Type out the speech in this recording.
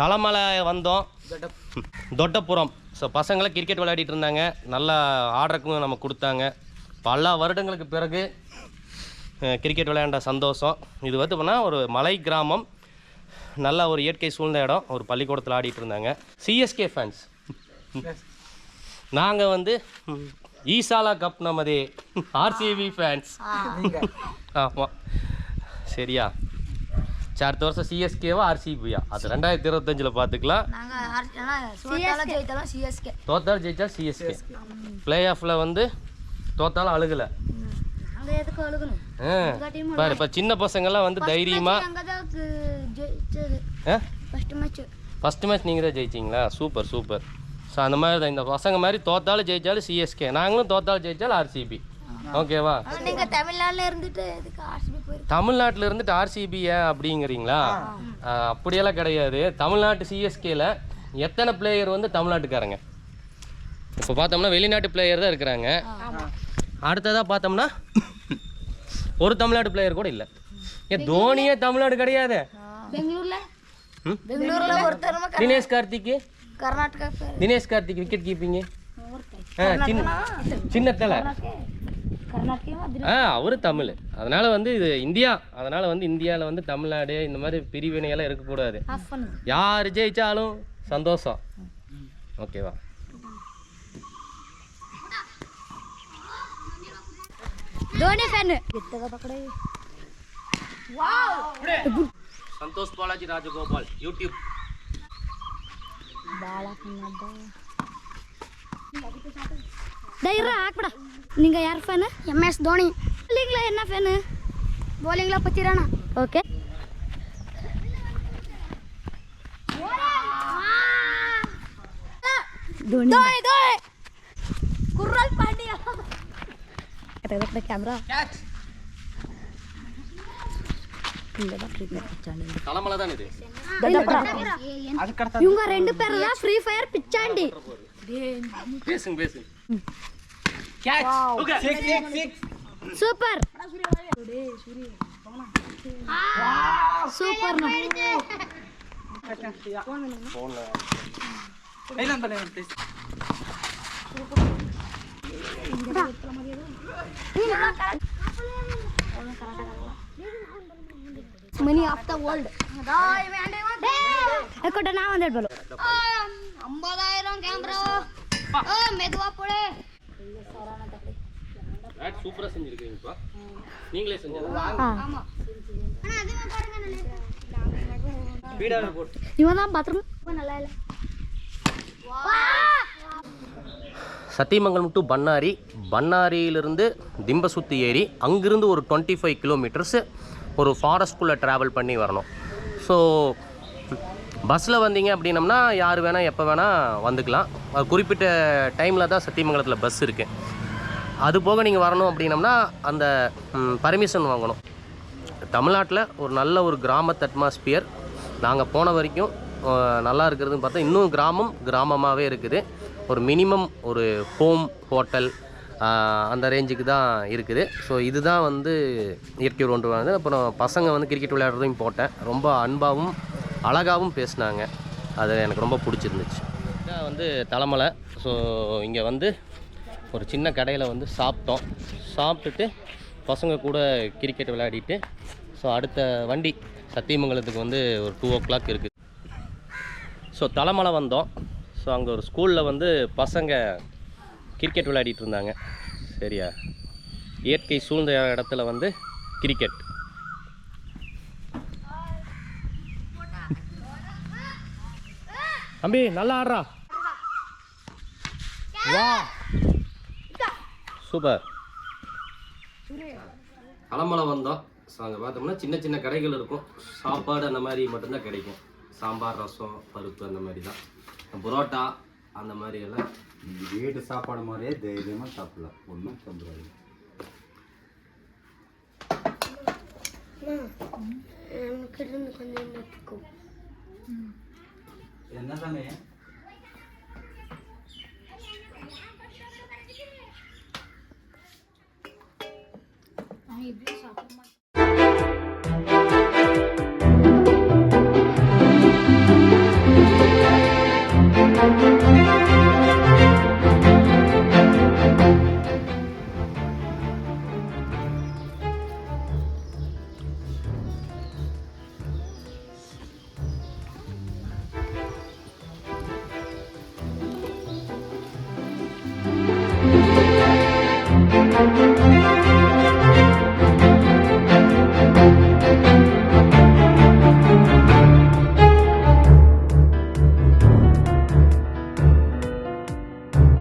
தலைமலை வந்தோம். தொட்டப்புறம். ஸோ பசங்களை கிரிக்கெட் விளையாடிட்டு இருந்தாங்க. நல்லா ஆர்டருக்கும் நம்ம கொடுத்தாங்க. பல வருடங்களுக்கு பிறகு கிரிக்கெட் விளையாண்ட சந்தோஷம். இது வந்து ஒரு மலை கிராமம். நல்ல ஒரு இயற்கை சூழ்ந்த இடம். ஒரு பள்ளிக்கூடத்தில் ஆடிட்டு இருந்தாங்க. சிஎஸ்கே ஃபேன்ஸ் நாங்கள் வந்து ஈசாலா கப் நமது. ஆர்சிபி ஃபேன்ஸ் ஆமாம் சரியா? சரி அடுத்த வருஷம் சிஎஸ்கேவா ஆர்சிபியா அது ரெண்டாயிரத்தி இருபத்தஞ்சில் பார்த்துக்கலாம் தோத்தாலும் ஜெயிச்சா சிஎஸ்கே பிளே ஆஃபில் வந்து தோத்தாலும் அழுகலை. நாங்க எதுக்கு அழுகணும். ஆ. பாரு இப்போ சின்ன பசங்கள்லாம் வந்து தைரியமாக ஃபஸ்ட் மேட்ச் நீங்கள் தான் ஜெயிச்சிங்களா? Super super. ஸோ அந்த மாதிரி தான். இந்த பசங்க மாதிரி தோத்தாலும் ஜெயிச்சாலும் சிஎஸ்கே நாங்களும் தோத்தாலும் ஜெயிச்சாலும் ஆர்சிபி ஓகேவா? நீங்க தமிழ்நாட்டுல இருந்துட்டு ஆர்சிபி தமிழ்நாட்டில் இருந்துட்டு ஆர்சிபியா அப்படிங்கிறீங்களா? அப்படியெல்லாம் கிடையாது. தமிழ்நாட்டு சிஎஸ்கேல எத்தனை பிளேயர் வந்து தமிழ்நாட்டுக்காரங்க? இப்போ பார்த்தோம்னா வெளிநாட்டு பிளேயர் தான் இருக்கிறாங்க. அடுத்ததாக பார்த்தோம்னா ஒரு தமிழ்நாட்டு பிளேயர் கூட இல்லை. ஏன் தோனியே தமிழ்நாடு கிடையாது. தினேஷ் கார்த்திக் கர்நாடகா பேர் தினேஷ் கார்த்திக் விக்கெட் கீப்பிங்கு ஆ சின்ன தலை அவரு தமிழ். அதனால வந்து இது இந்தியா. அதனால வந்து இந்தியாவில் வந்து தமிழ்நாடு இந்த மாதிரி பிரிவினையெல்லாம் இருக்கக்கூடாது. யார் ஜெயிச்சாலும் சந்தோஷம். ஓகேவா சந்தோஷ் பாலாஜி ராஜகோபால் யூடியூப் பாலா யார் ஃபேனு எம்எஸ் தோனி. பவுலிங்ல என்ன ஃபேனு பவுலிங்ல பத்திரானா? ஓகே. தோனி. தோனி தோனி. குர்ரல் பாண்டியா. கட்ட கேமரா தலைமலை தான் இது. இவங்க ரெண்டு பேரும் தான் ஃப்ரீ ஃபயர் பிச்சாண்டி. பேசுங்க பேசுங்க. Catch okay six six six super super money of the world ಎಕ್ಕಟ ನಾವು ಅಂದೇಳ್ಬಲ್ಲ மெதுவா போடு. சூப்பராக செஞ்சுருக்கீங்கப்பா. நீங்களே செஞ்சதா ஆமா. போட்டு இவன் தான் பாத்ரூம் நல்லா இல்லை. சத்தியமங்கலம் டு பண்ணாரி. பண்ணாரியிலிருந்து திம்பசுத்தி ஏறி அங்கிருந்து ஒரு டுவெண்ட்டி ஃபைவ் கிலோமீட்டர்ஸு ஒரு ஃபாரஸ்ட்குள்ளே ட்ராவல் பண்ணி வரணும். ஸோ பஸ்ஸில் வந்தீங்க அப்படின்னம்னா யார் வேணால் எப்போ வேணால் வந்துக்கலாம். அது குறிப்பிட்ட டைமில் தான் சத்தியமங்கலத்தில் பஸ் இருக்குது அது போக நீங்கள் வரணும் அப்படின்னம்னா அந்த பர்மிஷன் வாங்கணும். தமிழ்நாட்டில் ஒரு நல்ல ஒரு கிராமத்து அட்மாஸ்பியர் நாங்கள் போன வரைக்கும் நல்லா இருக்கிறதுன்னு பார்த்தா இன்னும் கிராமம் கிராமமாகவே இருக்குது. ஒரு மினிமம் ஒரு ஹோம் ஹோட்டல் அந்த ரேஞ்சுக்கு தான் இருக்குது. ஸோ இதுதான் வந்து இயற்கை ஒன்று வந்து அப்புறம் பசங்க வந்து கிரிக்கெட் விளையாடுறதையும் போட்டேன். ரொம்ப அன்பாகவும் அழகாகவும் பேசினாங்க. அது எனக்கு ரொம்ப பிடிச்சிருந்துச்சு. இதான் வந்து தலைமலை. ஸோ இங்கே வந்து ஒரு சின்ன கடையில் வந்து சாப்பிட்டோம். சாப்பிட்டுட்டு பசங்க கூட கிரிக்கெட் விளையாடிட்டு ஸோ அடுத்த வண்டி சத்தியமங்கலத்துக்கு வந்து ஒரு டூ ஓ கிளாக் இருக்குது ஸோ தலைமலை வந்தோம். ஸோ அங்கே ஒரு ஸ்கூலில் வந்து பசங்க கிரிக்கெட் விளையாடிட்டு இருந்தாங்க. சரியா? இயற்கை சூழ்ந்த இடத்துல வந்து கிரிக்கெட் தம்பி நல்லா ஆடுறா. வா. சூப்பர். அலமலை வந்தோம் ஸோ அங்கே பார்த்தோம்னா சின்ன சின்ன கடைகள் இருக்கும். சாப்பாடு அந்த மாதிரி மட்டும்தான் கிடைக்கும். சாம்பார் ரசம் பருப்பு அந்த மாதிரி தான். புரோட்டா அந்த மாதிரி எல்லாம். வீட்டு சாப்பாடு மாதிரியே தைரியமாக சாப்பிடலாம். ஒன்றும் தொந்தரவு இல்லை. என்ன சமயம் நான் எப்படி சாப்பிட